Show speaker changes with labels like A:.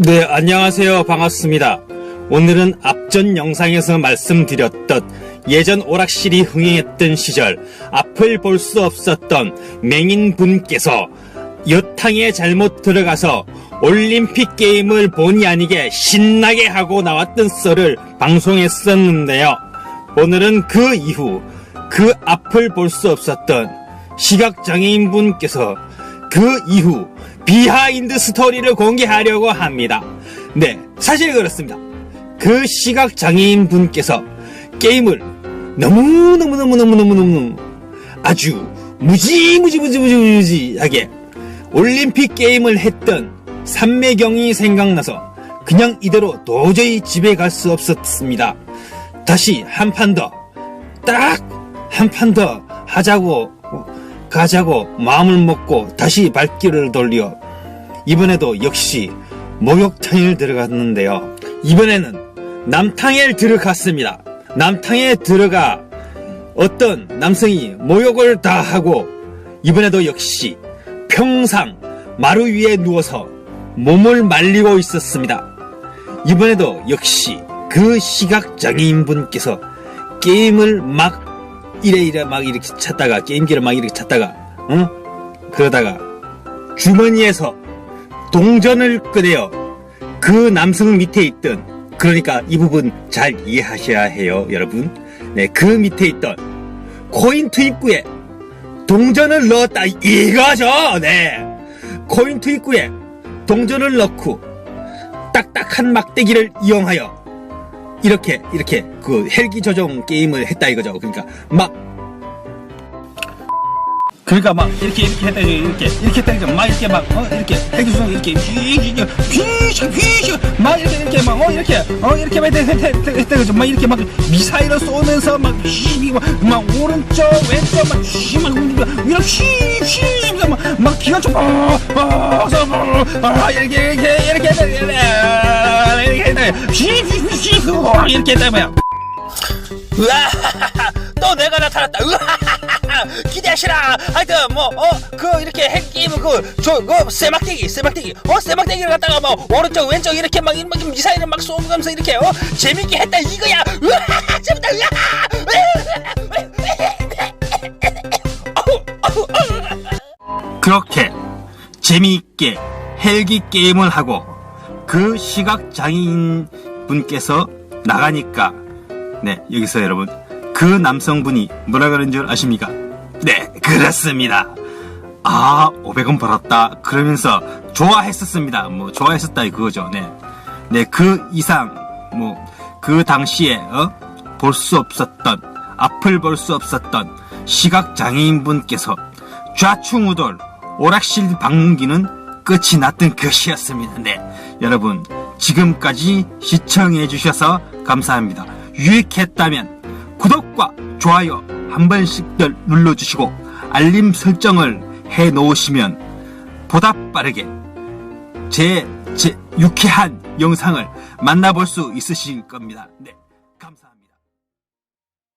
A: 네, 안녕하세요. 반갑습니다. 오늘은 앞전 영상에서 말씀드렸던 예전 오락실이 흥행했던 시절 앞을 볼 수 없었던 맹인분께서 여탕에 잘못 들어가서 올림픽 게임을 본의 아니게 신나게 하고 나왔던 썰을 방송했었는데요. 오늘은 그 이후 그 앞을 볼 수 없었던 시각장애인분께서 그 이후 비하인드 스토리를 공개하려고 합니다. 네, 사실 그렇습니다. 그 시각 장애인 분께서 게임을 너무너무너무너무너무너무 아주 무지무지무지무지무지하게 올림픽 게임을 했던 삼매경이 생각나서 그냥 이대로 도저히 집에 갈 수 없었습니다. 다시 한 판 더, 딱 한 판 더 하자고 가자고 마음을 먹고 다시 발길을 돌려 이번에도 역시 목욕탕에 들어갔는데요. 이번에는 남탕에 들어갔습니다. 남탕에 들어가 어떤 남성이 모욕을 다 하고 이번에도 역시 평상 마루 위에 누워서 몸을 말리고 있었습니다. 이번에도 역시 그 시각 장애인 분께서 게임을 막 이래 이래 막 이렇게 찾다가 게임기를 막 이렇게 찾다가 어? 그러다가 주머니에서 동전을 꺼내어 그 남성 밑에 있던 그러니까 이 부분 잘 이해하셔야 해요 여러분. 네 그 밑에 있던 코인 투입구에 동전을 넣었다. 이거죠! 네. 코인 투입구에 동전을 넣고 딱딱한 막대기를 이용하여 이렇게 이렇게 그 헬기 조종 게임을 했다 이거죠. 그러니까 막 그러니까 막 이렇게 이렇게 했다 이렇게 이렇게 했다 이거 막 이렇게 막 어 이렇게 헬기 조종 이렇게 휘휘휘 휘휘 막 이렇게 이렇게 막 어 이렇게 어 이렇게 막 했다 그죠. 막 이렇게 막 미사일을 쏘면서 막 휘휘 막 오른쪽 왼쪽 막 휘막 이렇게 휘휘 막막 기관총 막 이렇게 이렇게 이렇게 이렇게 이렇게 했다 뭐야.
B: 으아 또 내가 나타났다. 으아 기대하시라. 하여튼 뭐어그 이렇게 핵게임 그저그 세막대기 세막대기. 어 세막대기를 갖다가 뭐 오른쪽 왼쪽 이렇게 막, 막 미사일을 막 쏘면서 이렇게 어 재밌게 했다 이거야. 으아 재밌다. 으아.
A: 그렇게 재미있게 헬기 게임을 하고 그 시각 장애인 분께서 나가니까 네 여기서 여러분 그 남성분이 뭐라 그런 줄 아십니까? 네 그렇습니다. 아 500원 벌었다 그러면서 좋아했었습니다. 뭐 좋아했었다 그거죠. 네. 네 그 이상 뭐 그 당시에 어? 볼 수 없었던 앞을 볼 수 없었던 시각장애인 분께서 좌충우돌 오락실 방문기는 끝이 났던 것이었습니다. 네, 여러분 지금까지 시청해 주셔서 감사합니다. 유익했다면 구독과 좋아요 한 번씩들 눌러주시고 알림 설정을 해 놓으시면 보다 빠르게 제, 제 유쾌한 영상을 만나볼 수 있으실 겁니다. 네, 감사합니다.